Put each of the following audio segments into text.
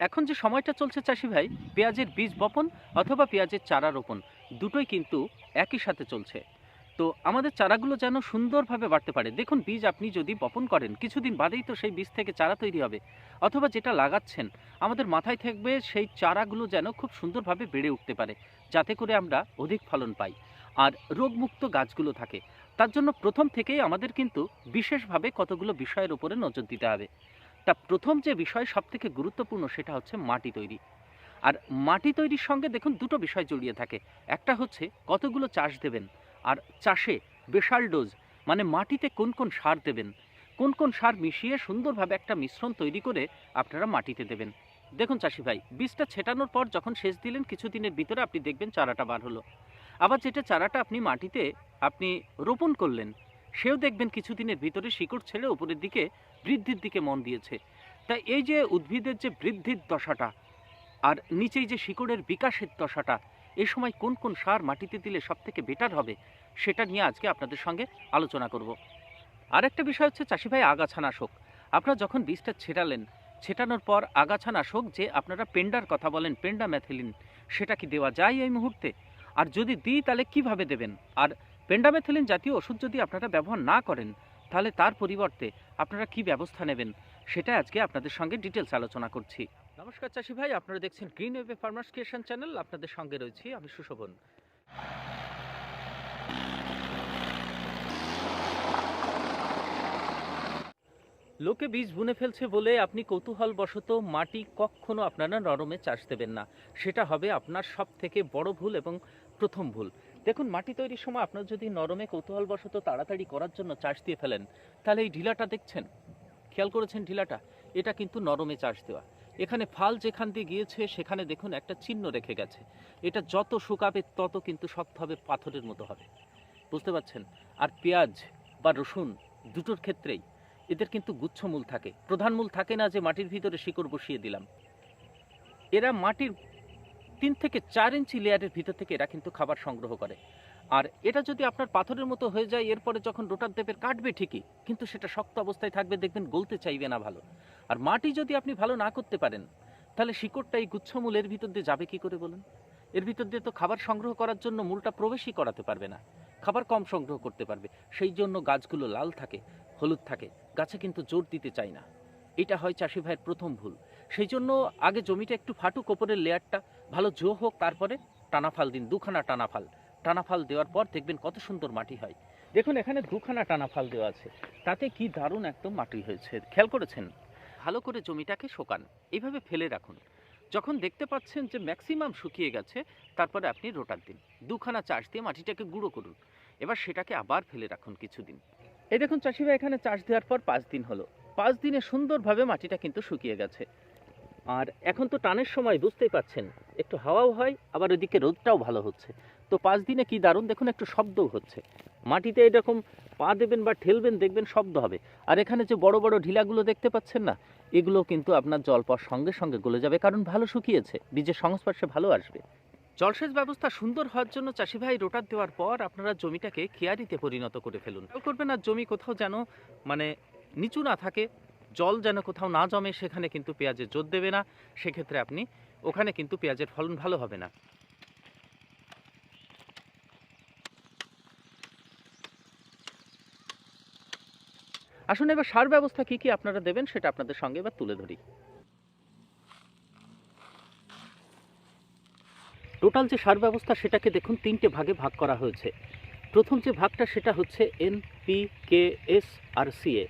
এখন যে সময়টা চলছে চাষি ভাই, পেঁয়াজের বীজ বপন অথবা পেঁয়াজের চারা রোপণ, দুটোই কিন্তু একই সাথে চলছে। তো আমাদের চারাগুলো যেন সুন্দরভাবে বাড়তে পারে। দেখুন, বীজ আপনি যদি বপন করেন, কিছুদিন বাদেই তো সেই বীজ থেকে চারা তৈরি হবে। অথবা যেটা লাগাচ্ছেন, আমাদের মাথায় থাকবে সেই চারাগুলো যেন খুব সুন্দরভাবে বেড়ে উঠতে পারে, যাতে করে আমরা অধিক ফলন পাই। আর রোগমুক্ত গাছগুলো থাকে, তার জন্য প্রথম থেকেই আমাদের কিন্তু বিশেষভাবে কতগুলো বিষয়ের উপরে নজর দিতে হবে। তা প্রথম যে বিষয় সব থেকে গুরুত্বপূর্ণ সেটা হচ্ছে মাটি তৈরি। আর মাটি তৈরির সঙ্গে দেখুন দুটো বিষয় জড়িয়ে থাকে। একটা হচ্ছে কতগুলো চাষ দেবেন, আর চাষে বেশাল ডোজ মানে মাটিতে কোন কোন সার দেবেন। কোন কোন সার মিশিয়ে সুন্দরভাবে একটা মিশ্রণ তৈরি করে আপনারা মাটিতে দেবেন। দেখুন চাষি ভাই, বীজটা ছেটানোর পর যখন সেচ দিলেন, কিছুদিনের ভিতরে আপনি দেখবেন চারাটা বার হলো। আবার যেটা চারাটা আপনি মাটিতে আপনি রোপণ করলেন, সেও দেখবেন কিছুদিনের ভিতরে শিকড় ছেড়ে উপরের দিকে বৃদ্ধির দিকে মন দিয়েছে। তাই এই যে উদ্ভিদের যে বৃদ্ধির দশাটা আর নিচেই যে শিকড়ের বিকাশের দশাটা, এ সময় কোন কোন সার মাটিতে দিলে সব থেকে বেটার হবে, সেটা নিয়ে আজকে আপনাদের সঙ্গে আলোচনা করব। আরেকটা বিষয় হচ্ছে চাষি ভাই আগাছানাশক। আপনারা যখন বীজটা ছেটালেন, ছেটানোর পর আগাছানাশক যে আপনারা পেন্ডার কথা বলেন, পেন্ডা ম্যাথেলিন সেটা কি দেওয়া যায় এই মুহূর্তে? আর যদি দিই তাহলে কীভাবে দেবেন? আর পেন্ডামেথিলিন জাতীয় ওষুধ যদি আপনারা ব্যবহার না করেন তাহলে তার পরিবর্তে আপনারা কি ব্যবস্থা নেবেন? সেটা আজকে আপনাদের সঙ্গে ডিটেলস আলোচনা করছি। নমস্কার চাষি ভাই, আপনারা দেখছেন গ্রিন ওয়েবে ফার্মার্স ক্রিয়েশন চ্যানেল আপনাদের সঙ্গে রয়েছি আমি সুশোভন। লোকে বীজ বুনে ফেলছে বলে আপনি কৌতূহল কৌতূহলবশত মাটি কখনো আপনারা নরমে চাষ দেবেন না। সেটা হবে আপনার সব থেকে বড় ভুল এবং প্রথম ভুল। দেখুন, মাটি তৈরির সময় আপনার যদি নরমে কৌতূহলবশত তাড়াতাড়ি করার জন্য চাষ দিয়ে ফেলেন, তাহলে এই ঢিলাটা দেখছেন? খেয়াল করেছেন ঢিলাটা? এটা কিন্তু নরমে চাষ দেওয়া। এখানে ফাল যেখান দিয়ে গিয়েছে, সেখানে দেখুন একটা চিহ্ন রেখে গেছে। এটা যত শুকাবে, তত কিন্তু শক্ত হবে, পাথরের মতো হবে। বুঝতে পারছেন? আর পেঁয়াজ বা রসুন দুটোর ক্ষেত্রেই এদের কিন্তু গুচ্ছমূল থাকে। প্রধান মূল থাকে না যে মাটির ভিতরে শিকড় বসিয়ে দিলাম। এরা মাটির তিন থেকে চার ইঞ্চি লেয়ারের ভিতর থেকে এরা কিন্তু খাবার সংগ্রহ করে। আর এটা যদি আপনার পাথরের মতো হয়ে যায়, এরপরে যখন রোটার দেবের কাটবে ঠিকই, কিন্তু সেটা শক্ত অবস্থায় থাকবে, দেখবেন গলতে চাইবে না ভালো। আর মাটি যদি আপনি ভালো না করতে পারেন, তাহলে শিকড়টা এই গুচ্ছমূলের ভিতর দিয়ে যাবে কি করে বলুন? এর ভিতর দিয়ে তো খাবার সংগ্রহ করার জন্য মূলটা প্রবেশই করাতে পারবে না। খাবার কম সংগ্রহ করতে পারবে। সেই জন্য গাছগুলো লাল থাকে, হলুদ থাকে, গাছে কিন্তু জোর দিতে চায় না। এটা হয় চাষি ভাইয়ের প্রথম ভুল। সেই জন্য আগে জমিটা একটু ফাটুক, ওপরের লেয়ারটা ভালো জো হোক, তারপরে টানাফাল দিন, দুখানা টানাফাল। টানাফাল দেওয়ার পর দেখবেন কত সুন্দর মাটি হয়। দেখুন, এখানে দুখানা টানাফাল দেওয়া আছে। তাতে কি দারুণ একদম মাটি হয়েছে। খেয়াল করেছেন? ভালো করে জমিটাকে শোকান। এইভাবে ফেলে রাখুন। যখন দেখতে পাচ্ছেন যে ম্যাক্সিমাম শুকিয়ে গেছে, তারপরে আপনি রোটার দিন। দুখানা চাষ দিয়ে মাটিটাকে গুঁড়ো করুন। এবার সেটাকে আবার ফেলে রাখুন কিছুদিন। এই দেখুন চাষি ভাই এখানে চাষ দেওয়ার পর পাঁচ দিন হলো। পাঁচ দিনে সুন্দরভাবে মাটিটা কিন্তু শুকিয়ে গেছে। আর এখন তো টানের সময়, বুঝতেই পাচ্ছেন। একটু হাওয়াও হয়, আবার ওদিকে রোদটাও ভালো হচ্ছে। তো পাঁচ দিনে কি দারুণ? দেখুন, একটু শব্দও হচ্ছে। মাটিতে এরকম পা দেবেন বা ঠেলবেন, দেখবেন শব্দ হবে। আর এখানে যে বড় বড় ঢিলাগুলো দেখতে পাচ্ছেন না, এগুলো কিন্তু আপনার জল পাওয়ার সঙ্গে সঙ্গে গলে যাবে, কারণ ভালো শুকিয়েছে। বীজের সংস্পর্শে ভালো আসবে। জলসেচ ব্যবস্থা সুন্দর হওয়ার জন্য চাষি ভাই রোটার দেওয়ার পর আপনারা জমিটাকে খেয়ারিতে পরিণত করে ফেলুন। করবেন আর জমি কোথাও যেন মানে নিচু না থাকে জল যেন কোথাও না জমে, সেখানে কিন্তু পেঁয়াজের জোর দেবে না। সেক্ষেত্রে আপনি ওখানে কিন্তু পেঁয়াজের ফলন ভালো হবে না। আসুন এবার সার ব্যবস্থা কি কি আপনারা দেবেন সেটা আপনাদের সঙ্গে এবার তুলে ধরি। টোটাল যে সার ব্যবস্থা সেটাকে দেখুন তিনটে ভাগে ভাগ করা হয়েছে। প্রথম যে ভাগটা সেটা হচ্ছে এন পি কে এস আর সিএ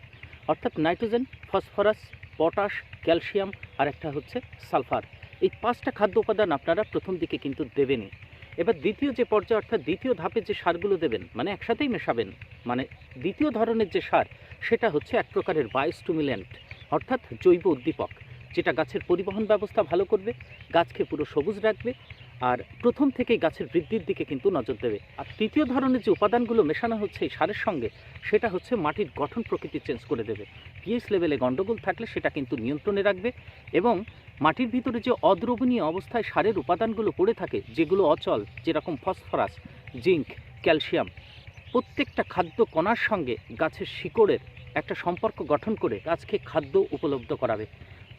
অর্থাৎ নাইট্রোজেন, ফসফরাস, পটাশ, ক্যালসিয়াম আর একটা হচ্ছে সালফার। এই পাঁচটা খাদ্য উপাদান আপনারা প্রথম দিকে কিন্তু দেবেনই। এবার দ্বিতীয় যে পর্যায়ে, অর্থাৎ দ্বিতীয় ধাপে যে সারগুলো দেবেন মানে একসাথেই মেশাবেন মানে দ্বিতীয় ধরনের যে সার, সেটা হচ্ছে এক প্রকারের বায়োস্টুমিল্যান্ট অর্থাৎ জৈব উদ্দীপক, যেটা গাছের পরিবহন ব্যবস্থা ভালো করবে, গাছকে পুরো সবুজ রাখবে আর প্রথম থেকেই গাছের বৃদ্ধির দিকে কিন্তু নজর দেবে। আর তৃতীয় ধরনের যে উপাদানগুলো মেশানো হচ্ছে এই সারের সঙ্গে, সেটা হচ্ছে মাটির গঠন প্রকৃতি চেঞ্জ করে দেবে। পিএইচ লেভেলে গণ্ডগোল থাকলে সেটা কিন্তু নিয়ন্ত্রণে রাখবে এবং মাটির ভিতরে যে অদ্রবণীয় অবস্থায় সারের উপাদানগুলো পড়ে থাকে, যেগুলো অচল, যেরকম ফসফরাস জিঙ্ক ক্যালসিয়াম প্রত্যেকটা খাদ্য কণার সঙ্গে গাছের শিকড়ের একটা সম্পর্ক গঠন করে গাছকে খাদ্য উপলব্ধ করাবে।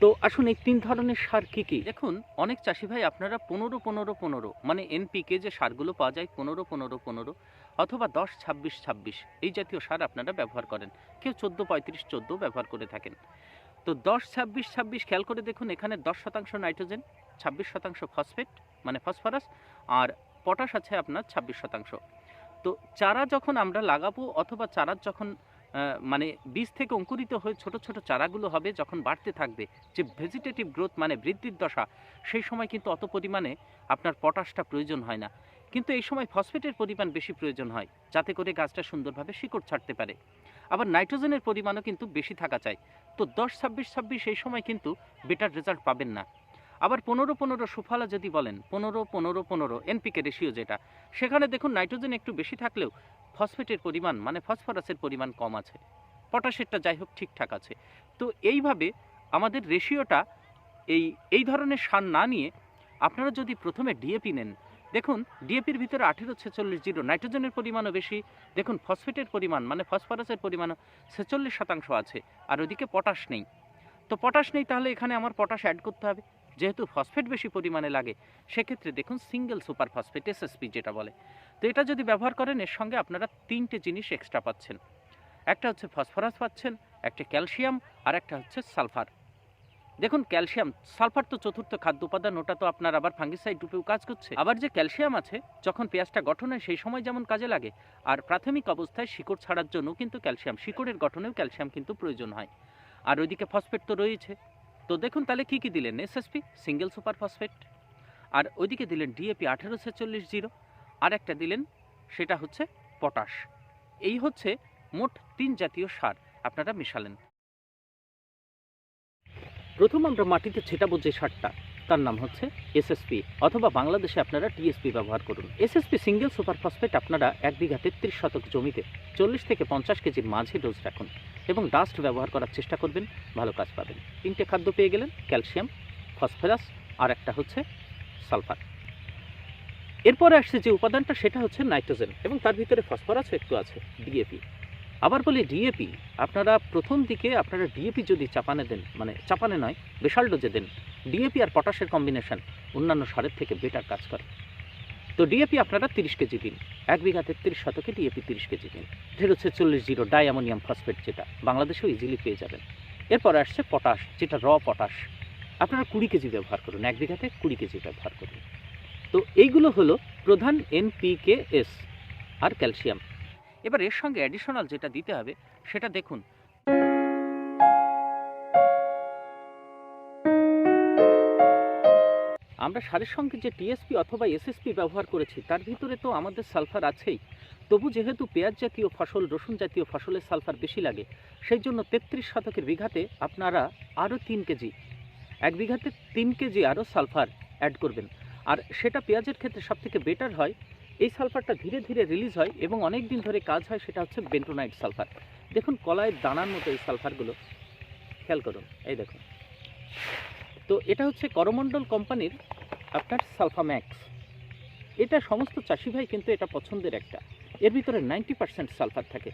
তো আসুন এই তিন ধরনের সার কি কি? দেখুন, অনেক চাষি ভাই আপনারা পনেরো পনেরো পনেরো মানে এনপিকে যে সারগুলো পাওয়া যায় পনেরো পনেরো পনেরো অথবা দশ ছাব্বিশ ছাব্বিশ, এই জাতীয় সার আপনারা ব্যবহার করেন। কেউ চোদ্দ, পঁয়ত্রিশ, চোদ্দ ব্যবহার করে থাকেন। তো দশ ছাব্বিশ ছাব্বিশ খেয়াল করে দেখুন, এখানে দশ শতাংশ নাইট্রোজেন, ছাব্বিশ শতাংশ ফসফেট মানে ফসফরাস, আর পটাশ আছে আপনার ছাব্বিশ শতাংশ। তো চারা যখন আমরা লাগাবো অথবা চারা যখন মানে বীজ থেকে অঙ্কুরিত হয়ে ছোট ছোট চারাগুলো হবে যখন বাড়তে থাকবে, যে ভেজিটেটিভ গ্রোথ মানে বৃদ্ধির দশা, সেই সময় কিন্তু অত পরিমাণে আপনার পটাশটা প্রয়োজন হয় না। কিন্তু এই সময় ফসফেটের পরিমাণ বেশি প্রয়োজন হয়, যাতে করে গাছটা সুন্দরভাবে শিকড় ছাড়তে পারে। আবার নাইট্রোজেনের পরিমাণও কিন্তু বেশি থাকা চাই। তো দশ, ছাব্বিশ ছাব্বিশ এই সময় কিন্তু বেটার রেজাল্ট পাবেন না। আবার পনেরো পনেরো সুফলা যদি বলেন, পনেরো পনেরো পনেরো এনপিকে রেশিও যেটা, সেখানে দেখুন নাইট্রোজেন একটু বেশি থাকলেও ফসফেটের পরিমাণ মানে ফসফরাসের পরিমাণ কম আছে। পটাশেরটা যাই হোক ঠিকঠাক আছে। তো এইভাবে আমাদের রেশিওটা এই এই ধরনের সার না নিয়ে আপনারা যদি প্রথমে ডিএপি নেন, দেখুন ডিএপির ভিতরে আঠেরো ছেচল্লিশ জিরো, নাইট্রোজেনের পরিমাণও বেশি, দেখুন ফসফেটের পরিমাণ মানে ফসফরাসের পরিমাণও ছেচল্লিশ শতাংশ আছে, আর ওদিকে পটাশ নেই। তো পটাশ নেই তাহলে এখানে আমার পটাশ অ্যাড করতে হবে, যেহেতু ফসফেট বেশি পরিমাণে লাগে, সেক্ষেত্রে দেখুন সিঙ্গেল সুপার ফসফেট এসএসপি যেটা বলে। তো এটা যদি ব্যবহার করেন, এর সঙ্গে আপনারা তিনটে জিনিস এক্সট্রা পাচ্ছেন। একটা হচ্ছে ফসফরাস পাচ্ছেন, একটা ক্যালসিয়াম আর একটা হচ্ছে সালফার দেখুন ক্যালসিয়াম সালফার তো চতুর্থ খাদ্য উপাদান, ওটা তো আপনার আবার ফাঙ্গিসাইড রূপেও কাজ করছে। আবার যে ক্যালসিয়াম আছে, যখন পেঁয়াজটা গঠন হয়, সেই সময় যেমন কাজে লাগে। আর প্রাথমিক অবস্থায় শিকড় ছাড়ার জন্য কিন্তু ক্যালসিয়াম শিকড়ের গঠনেও ক্যালসিয়াম কিন্তু প্রয়োজন হয়। আর ওইদিকে ফসফেট তো রয়েছে। তো দেখুন, তাহলে কি কি দিলেন? এসএসপি সিঙ্গেল সুপার ফসফেট আর ওইদিকে দিলেন ডিএপি আঠেরো ছেচল্লিশ জিরো। আর একটা দিলেন, সেটা হচ্ছে পটাশ। এই হচ্ছে মোট তিন জাতীয় সার, আপনারা মেশালেন। প্রথম আমরা মাটিতে ছেটাবো যে সারটা, তার নাম হচ্ছে এসএসপি অথবা বাংলাদেশে আপনারা টিএসপি ব্যবহার করুন। এসএসপি সিঙ্গেল সুপার ফসফেট আপনারা এক বিঘা তেত্রিশ শতক জমিতে চল্লিশ থেকে পঞ্চাশ কেজির মাঝে ডোজ রাখুন এবং ডাস্ট ব্যবহার করার চেষ্টা করবেন, ভালো কাজ পাবেন। তিনটে খাদ্য পেয়ে গেলেন ক্যালসিয়াম ফসফরাস আর একটা হচ্ছে সালফার এরপরে আসছে যে উপাদানটা, সেটা হচ্ছে নাইট্রোজেন এবং তার ভিতরে ফসফরাসও একটু আছে ডিএপি আবার বলি ডিএপি আপনারা প্রথম দিকে আপনারা ডিএপি যদি চাপানে দেন মানে চাপানে নয়, বিশাল ডোজে দেন ডিএপি আর পটাশের কম্বিনেশন অন্যান্য সারের থেকে বেটার কাজ করে। তো ডিএপি আপনারা তিরিশ কেজি দিন, এক বিঘা তেত্রিশ শতকে ডিএপি তিরিশ কেজি দিন। ঢের হচ্ছে চল্লিশ জিরো ডাইঅ্যামোনিয়াম ফসফেট যেটা, বাংলাদেশেও ইজিলি পেয়ে যাবেন। এরপর আসছে পটাশ যেটা র পটাশ আপনারা কুড়ি কেজি ব্যবহার করুন, এক বিঘাতে কুড়ি কেজি ব্যবহার করুন। তো এইগুলো হলো প্রধান এনপিকে এস আর ক্যালসিয়াম। এবার এর সঙ্গে অ্যাডিশনাল যেটা দিতে হবে, সেটা দেখুন। আমরা সারের সঙ্গে যে টিএসপি অথবা এসএসপি ব্যবহার করেছি, তার ভিতরে তো আমাদের সালফার আছেই। তবু যেহেতু পেঁয়াজ জাতীয় ফসল, রসুন জাতীয় ফসলের সালফার বেশি লাগে, সেই জন্য তেত্রিশ শতকের বিঘাতে আপনারা আরও তিন কেজি, এক বিঘাতে তিন কেজি আরও সালফার অ্যাড করবেন। আর সেটা পেঁয়াজের ক্ষেত্রে সবথেকে বেটার হয়, এই সালফারটা ধীরে ধীরে রিলিজ হয় এবং অনেক দিন ধরে কাজ হয় সেটা হচ্ছে বেন্টোনাইট সালফার। দেখুন কলায় দানার মতো এই সালফারগুলো। খেয়াল করুন, এই দেখুন। তো এটা হচ্ছে করমণ্ডল কোম্পানির আপনার সালফাম্যাক্স। এটা সমস্ত চাষি ভাই কিন্তু এটা পছন্দের একটা। এর ভিতরে নাইনটি পার্সেন্ট সালফার থাকে।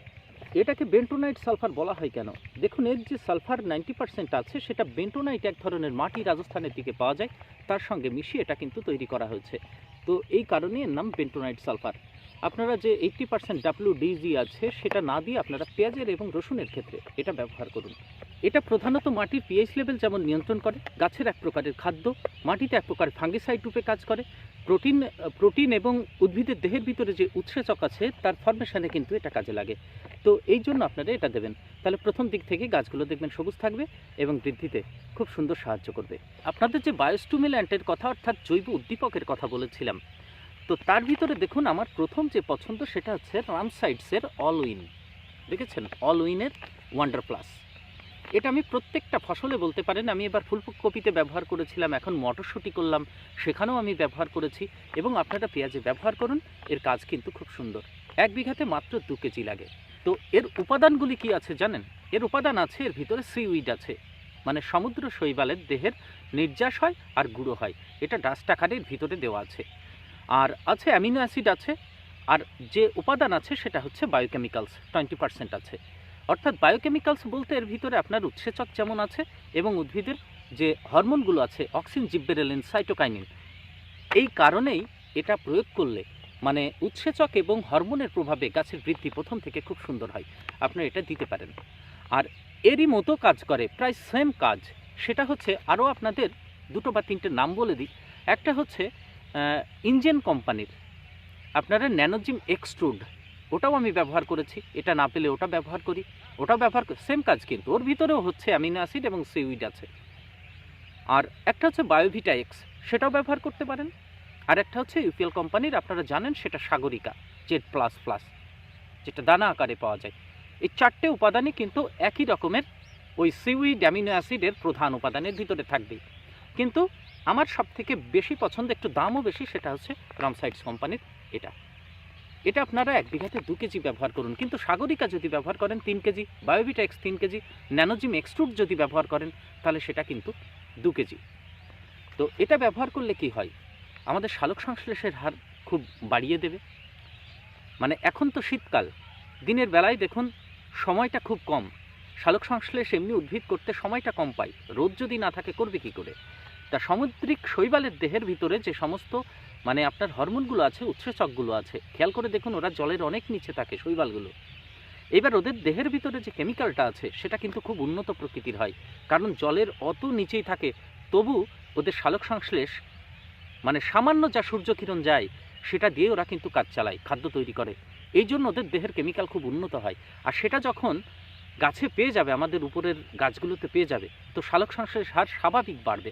এটাকে বেন্টোনাইট সালফার বলা হয় কেন? দেখুন, এর যে সালফার নাইনটি পার্সেন্ট আছে, সেটা বেন্টোনাইট এক ধরনের মাটি রাজস্থানের দিকে পাওয়া যায়। তার সঙ্গে মিশিয়ে এটা কিন্তু তৈরি করা হয়েছে। তো এই কারণে এর নাম বেন্টোনাইট সালফার। আপনারা যে এইটটি পার্সেন্ট ডাব্লিউ ডিজি আছে, সেটা না দিয়ে আপনারা পেঁয়াজের এবং রসুনের ক্ষেত্রে এটা ব্যবহার করুন। এটা প্রধানত মাটির পিএইচ লেভেল যেমন নিয়ন্ত্রণ করে, গাছের এক প্রকারের খাদ্য, মাটিতে এক প্রকার ফাঙ্গিসাইড রূপে কাজ করে, প্রোটিন প্রোটিন এবং উদ্ভিদের দেহের ভিতরে যে উৎসেচক আছে, তার ফর্মেশনে কিন্তু এটা কাজে লাগে। তো এই জন্য আপনারা এটা দেবেন। তাহলে প্রথম দিক থেকে গাছগুলো দেখবেন সবুজ থাকবে এবং বৃদ্ধিতে খুব সুন্দর সাহায্য করবে। আপনাদের যে বায়োস্টুমিল্যান্টের কথা অর্থাৎ জৈব উদ্দীপকের কথা বলেছিলাম, তো তার ভিতরে দেখুন আমার প্রথম যে পছন্দ সেটা হচ্ছে রামসাইডসের অল উইন দেখেছেন? অল উইনের ওয়ান্ডার প্লাস। এটা আমি প্রত্যেকটা ফসলে বলতে পারেন, আমি এবার ফুলকপিতে ব্যবহার করেছিলাম, এখন মটরশুঁটি করলাম, সেখানেও আমি ব্যবহার করেছি এবং আপনারা পেঁয়াজে ব্যবহার করুন, এর কাজ কিন্তু খুব সুন্দর। এক বিঘাতে মাত্র দু কেজি লাগে। তো এর উপাদানগুলি কি আছে জানেন? এর উপাদান আছে, এর ভিতরে সিউইড আছে। মানে সমুদ্র শৈবালের দেহের নির্যাস হয় আর গুঁড়ো হয়। এটা ডাস্ট ভিতরে দেওয়া আছে। আর আছে অ্যামিনো অ্যাসিড আছে। আর যে উপাদান আছে সেটা হচ্ছে বায়োকেমিক্যালস টোয়েন্টি পার্সেন্ট আছে। অর্থাৎ বায়োকেমিক্যালস বলতে এর ভিতরে আপনার উৎসেচক যেমন আছে এবং উদ্ভিদের যে হরমোনগুলো আছে অক্সিন জিব্বেরেলিন সাইটোকাইনিন এই কারণেই এটা প্রয়োগ করলে মানে উৎসেচক এবং হরমোনের প্রভাবে গাছের বৃদ্ধি প্রথম থেকে খুব সুন্দর হয়। আপনারা এটা দিতে পারেন। আর এরই মতো কাজ করে, প্রায় সেম কাজ। সেটা হচ্ছে আরও আপনাদের দুটো বা তিনটে নাম বলে দিই। একটা হচ্ছে ইঞ্জেন কোম্পানির আপনারা ন্যানোজিম এক্সট্রুড ওটাও আমি ব্যবহার করেছি। এটা না পেলে ওটা ব্যবহার করি। ওটাও ব্যবহার সেম কাজ কিন্তু ওর ভিতরেও হচ্ছে অ্যামিনো অ্যাসিড এবং সিউইড আছে। আর একটা হচ্ছে বায়োভিটা এক্স সেটাও ব্যবহার করতে পারেন। আর একটা হচ্ছে ইউপিএল কোম্পানির, আপনারা জানেন সেটা সাগরিকা, জেড প্লাস প্লাস, যেটা দানা আকারে পাওয়া যায়। এই চারটে উপাদানই কিন্তু একই রকমের ওই সিউইড অ্যামিনো অ্যাসিডের প্রধান উপাদানের ভিতরে থাকবেই কিন্তু আমার সব থেকে বেশি পছন্দ, একটু দামও বেশি, সেটা হচ্ছে রামসাইডস কোম্পানির এটা। এটা আপনারা এক বিঘাতে দু কেজি ব্যবহার করুন। কিন্তু সাগরিকা যদি ব্যবহার করেন তিন কেজি বায়োভিটা এক্স তিন কেজি, ন্যানোজিম এক্সট্রুড যদি ব্যবহার করেন, তাহলে সেটা কিন্তু দু কেজি। তো এটা ব্যবহার করলে কি হয়? আমাদের শালক সংশ্লেষের হার খুব বাড়িয়ে দেবে। মানে এখন তো শীতকাল, দিনের বেলায় দেখুন সময়টা খুব কম। শালক সংশ্লেষ এমনি উদ্ভিদ করতে সময়টা কম পায়, রোদ যদি না থাকে করবে কি করে? তা সামুদ্রিক শৈবালের দেহের ভিতরে যে সমস্ত মানে আপনার হরমোনগুলো আছে, উৎসেচকগুলো আছে, খেয়াল করে দেখুন ওরা জলের অনেক নিচে থাকে শৈবালগুলো। এবার ওদের দেহের ভিতরে যে কেমিক্যালটা আছে, সেটা কিন্তু খুব উন্নত প্রকৃতির হয়। কারণ জলের অত নিচেই থাকে, তবু ওদের শালক সংশ্লেষ মানে সামান্য যা সূর্যকিরণ যায়, সেটা দিয়ে ওরা কিন্তু কাজ চালায়, খাদ্য তৈরি করে। এই জন্য ওদের দেহের কেমিক্যাল খুব উন্নত হয়। আর সেটা যখন গাছে পেয়ে যাবে, আমাদের উপরের গাছগুলোতে পেয়ে যাবে, তো শালক সংশ্লেষ হার স্বাভাবিক বাড়বে।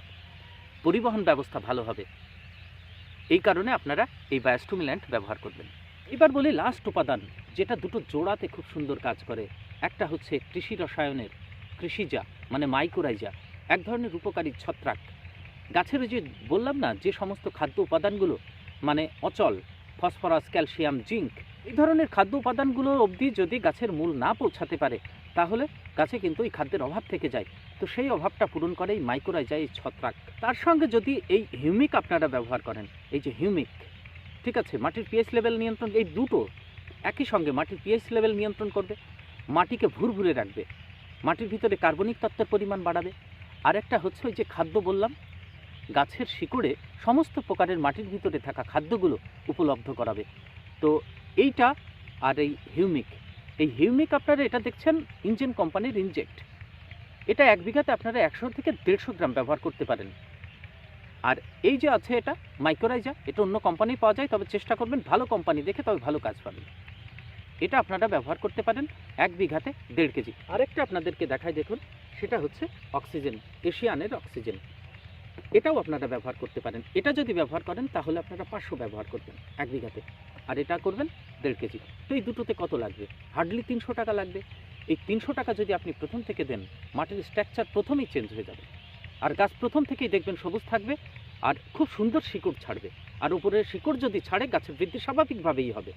পরিবহন ব্যবস্থা ভালো হবে। এই কারণে আপনারা এই বায়োস্টুমিল্যান্ট ব্যবহার করবেন। এবার বলি লাস্ট উপাদান, যেটা দুটো জোড়াতে খুব সুন্দর কাজ করে। একটা হচ্ছে কৃষি রসায়নের, কৃষিজা মানে মাইক্রোরাইজা এক ধরনের উপকারী ছত্রাক। গাছের যে বললাম না, যে সমস্ত খাদ্য উপাদানগুলো মানে অচল, ফসফরাস, ক্যালসিয়াম, জিঙ্ক, এই ধরনের খাদ্য উপাদানগুলো অবধি যদি গাছের মূল না পৌঁছাতে পারে, তাহলে গাছে কিন্তু এই খাদ্যের অভাব থেকে যায়। তো সেই অভাবটা পূরণ করে এই মাইক্রোরাইজা এই ছত্রাক। তার সঙ্গে যদি এই হিউমিক আপনারা ব্যবহার করেন, এই যে হিউমিক ঠিক আছে? মাটির পিএইচ লেভেল নিয়ন্ত্রণ, এই দুটো একই সঙ্গে মাটির পিএইচ লেভেল নিয়ন্ত্রণ করবে, মাটিকে ভুরভুরে রাখবে, মাটির ভিতরে কার্বনিক তত্ত্বের পরিমাণ বাড়াবে। আর একটা হচ্ছে ওই যে খাদ্য বললাম গাছের শিকড়ে সমস্ত প্রকারের মাটির ভিতরে থাকা খাদ্যগুলো উপলব্ধ করাবে। তো এইটা আর এই হিউমিক। এই হিউমিক আপনারা এটা দেখছেন ইঞ্জিন কোম্পানির ইনজেক্ট। এটা এক বিঘাতে আপনারা একশো থেকে দেড়শো গ্রাম ব্যবহার করতে পারেন। আর এই যে আছে এটা মাইক্রোরাইজা এটা অন্য কোম্পানি পাওয়া যায়, তবে চেষ্টা করবেন ভালো কোম্পানি দেখে তবে ভালো কাজ পাবেন। এটা আপনারা ব্যবহার করতে পারেন এক বিঘাতে দেড় কেজি। আরেকটা আপনাদেরকে দেখায় দেখুন, সেটা হচ্ছে অক্সিজেন, এশিয়ানের অক্সিজেন। এটাও আপনারা ব্যবহার করতে পারেন। এটা যদি ব্যবহার করেন, তাহলে আপনারা পাঁচশো ব্যবহার করবেন এক বিঘাতে। আর এটা করবেন দেড় কেজি। তো এই দুটোতে কত লাগবে? হার্ডলি তিনশো টাকা লাগবে। এই তিনশো টাকা যদি আপনি প্রথম থেকে দেন, মাটির স্ট্রাকচার প্রথমেই চেঞ্জ হয়ে যাবে। আর গাছ প্রথম থেকেই দেখবেন সবুজ থাকবে, আর খুব সুন্দর শিকড় ছাড়বে। আর উপরে শিকড় যদি ছাড়ে, গাছের বৃদ্ধি স্বাভাবিকভাবেই হবে।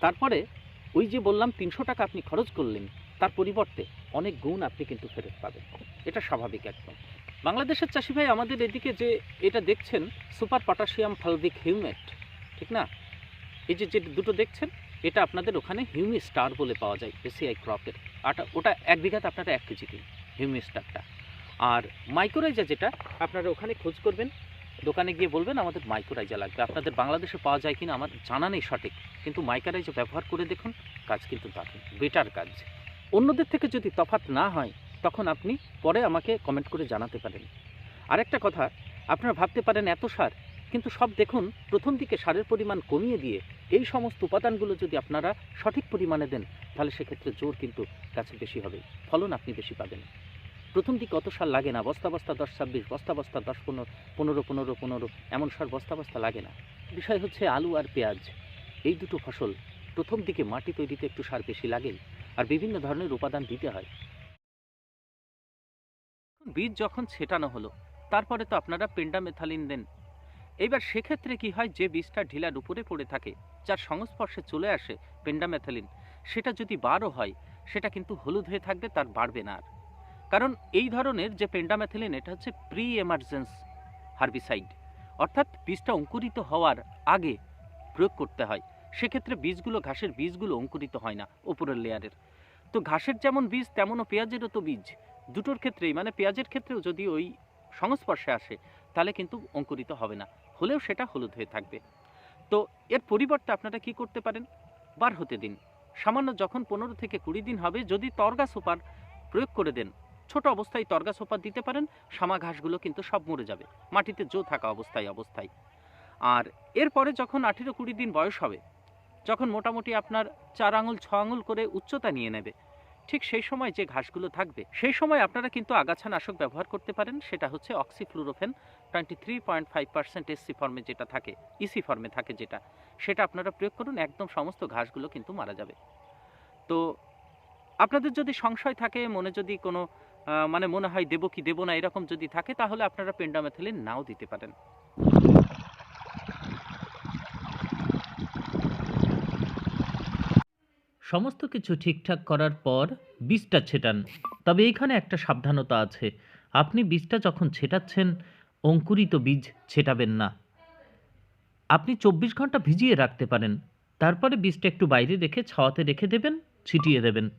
তারপরে ওই যে বললাম, তিনশো টাকা আপনি খরচ করলেন, তার পরিবর্তে অনেক গুণ আপনি কিন্তু ফেরত পাবেন। এটা স্বাভাবিক একদম। বাংলাদেশের চাষি ভাই আমাদের এদিকে যে এটা দেখছেন, সুপার পটাশিয়াম ফালভিক হিউমেট, ঠিক না? এই যে যে দুটো দেখছেন, এটা আপনাদের ওখানে হিউমি স্টার বলে পাওয়া যায়, এসিআই ক্রপের। আটা ওটা এক বিঘাতে আপনারা এক কেজি দিন, হিউমি স্টারটা। আর মাইক্রোরাইজা যেটা, আপনারা ওখানে খোঁজ করবেন, দোকানে গিয়ে বলবেন আমাদের মাইক্রোরাইজা লাগবে। আপনাদের বাংলাদেশে পাওয়া যায় কিনা আমার জানা নেই সঠিক, কিন্তু মাইক্রোরাইজা ব্যবহার করে দেখুন, কাজ কিন্তু দারুণ বেটার কাজ। অন্যদের থেকে যদি তফাৎ না হয় তখন আপনি পরে আমাকে কমেন্ট করে জানাতে পারেন। আরেকটা কথা, আপনারা ভাবতে পারেন এত সার, কিন্তু সব দেখুন, প্রথম দিকে সারের পরিমাণ কমিয়ে দিয়ে এই সমস্ত উপাদানগুলো যদি আপনারা সঠিক পরিমাণে দেন, তাহলে সেক্ষেত্রে জোর কিন্তু গাছে বেশি হবে, ফলন আপনি বেশি পাবেন। প্রথম দিকে অত সার লাগে না, বস্তা বস্তা দশ ছাব্বিশ, বস্তা বস্তা দশ পনেরো পনেরো পনেরো পনেরো, এমন সার বস্তা বস্তা লাগে না। বিষয় হচ্ছে আলু আর পেঁয়াজ, এই দুটো ফসল প্রথম দিকে মাটি তৈরিতে একটু সার বেশি লাগে আর বিভিন্ন ধরনের উপাদান দিতে হয়। বীজ যখন ছেটানো হলো, তারপরে তো আপনারা পেন্ডামেথালিন দেন। এইবার সেক্ষেত্রে কি হয়, যে বীজটা ঢিলার উপরে পড়ে থাকে, যার সংস্পর্শে চলে আসে পেন্ডামেথালিন সেটা যদি বারও হয়, সেটা কিন্তু হলুদ হয়ে থাকবে, তার বাড়বে না আর। কারণ এই ধরনের যে পেন্ডামেথালিন এটা হচ্ছে প্রি এমার্জেন্স হার্বিসাইড অর্থাৎ বীজটা অঙ্কুরিত হওয়ার আগে প্রয়োগ করতে হয়। সেক্ষেত্রে বীজগুলো, ঘাসের বীজগুলো অঙ্কুরিত হয় না, উপরের লেয়ারের তো ঘাসের যেমন বীজ, তেমনও পেঁয়াজেরও তো বীজ। দুটোর ক্ষেত্রেই মানে পেঁয়াজের ক্ষেত্রেও যদি ওই সংস্পর্শে আসে, তাহলে কিন্তু অঙ্কুরিত হবে না। হলেও সেটা হলুদ হয়ে থাকবে। তো এর পরিবর্তে আপনারা কি করতে পারেন? বার হতে দিন। সামান্য যখন পনেরো থেকে কুড়ি দিন হবে, যদি তরগা সোপার প্রয়োগ করে দেন, ছোট অবস্থায় তরগা সোপার দিতে পারেন সামা ঘাসগুলো কিন্তু সব মরে যাবে। মাটিতে জো থাকা অবস্থায় অবস্থায়। আর এরপরে যখন আঠেরো কুড়ি দিন বয়স হবে, যখন মোটামুটি আপনার চার আঙুল, ছ আঙুল করে উচ্চতা নিয়ে নেবে ঠিক সেই সময় যে ঘাসগুলো থাকবে, সেই সময় আপনারা কিন্তু আগাছা নাশক ব্যবহার করতে পারেন। সেটা হচ্ছে oxyfluorfen twenty three point five percent SC ফর্মে যেটা থাকে, ইসি ফর্মে থাকে যেটা, সেটা আপনারা প্রয়োগ করুন, একদম সমস্ত ঘাসগুলো কিন্তু মারা যাবে। তো আপনাদের যদি সংশয় থাকে, মনে যদি কোনো মানে মনে হয় দেবো কি দেবো না, এরকম যদি থাকে, তাহলে আপনারা পেন্ডামেথিলিন নাও দিতে পারেন। সমস্ত কিছু ঠিকঠাক করার পর বীজটা ছেটান। তবে এইখানে একটা সাবধানতা আছে। আপনি বীজটা যখন ছেটাচ্ছেন, অঙ্কুরিত বীজ ছেটাবেন না। আপনি চব্বিশ ঘণ্টা ভিজিয়ে রাখতে পারেন। তারপরে বীজটা একটু বাইরে রেখে ছাওয়াতে রেখে দেবেন, ছিটিয়ে দেবেন।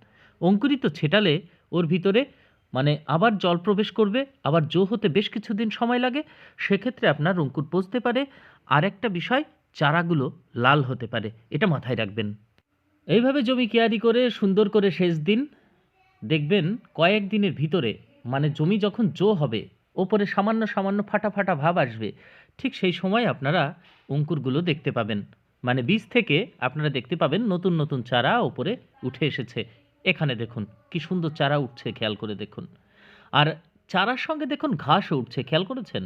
অঙ্কুরিত ছেটালে ওর ভিতরে মানে আবার জল প্রবেশ করবে, আবার জো হতে বেশ কিছুদিন সময় লাগে। সেক্ষেত্রে আপনার অঙ্কুর পচতে পারে। আর একটা বিষয়, চারাগুলো লাল হতে পারে। এটা মাথায় রাখবেন। এইভাবে জমি কেয়ারি করে, সুন্দর করে শেষ দিন, দেখবেন কয়েক দিনের ভিতরে মানে জমি যখন জো হবে, ওপরে সামান্য সামান্য ফাটা ফাটা ভাব আসবে, ঠিক সেই সময় আপনারা অঙ্কুরগুলো দেখতে পাবেন। মানে বীজ থেকে আপনারা দেখতে পাবেন নতুন নতুন চারা ওপরে উঠে এসেছে। এখানে দেখুন, কি সুন্দর চারা উঠছে, খেয়াল করে দেখুন। আর চারার সঙ্গে দেখুন ঘাসও উঠছে, খেয়াল করেছেন?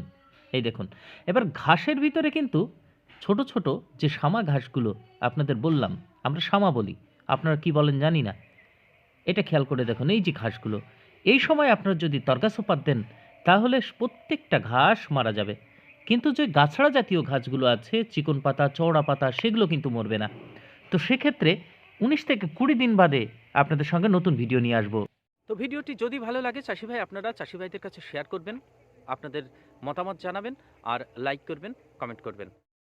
এই দেখুন, এবার ঘাসের ভিতরে কিন্তু ছোট ছোট যে সামা ঘাসগুলো আপনাদের বললাম, আমরা সামা বলি, আপনারা কি বলেন জানি না। এটা খেয়াল করে দেখুন, এই যে ঘাসগুলো, এই সময় আপনারা যদি তর্কাসোপাত দেন, তাহলে প্রত্যেকটা ঘাস মারা যাবে। কিন্তু যে গাছড়া জাতীয় ঘাসগুলো আছে, চিকন পাতা, চওড়া পাতা, সেগুলো কিন্তু মরবে না। তো সেক্ষেত্রে উনিশ থেকে কুড়ি দিন বাদে আপনাদের সঙ্গে নতুন ভিডিও নিয়ে আসব। তো ভিডিওটি যদি ভালো লাগে চাষি ভাই, আপনারা চাষি ভাইদের কাছে শেয়ার করবেন, আপনাদের মতামত জানাবেন আর লাইক করবেন, কমেন্ট করবেন।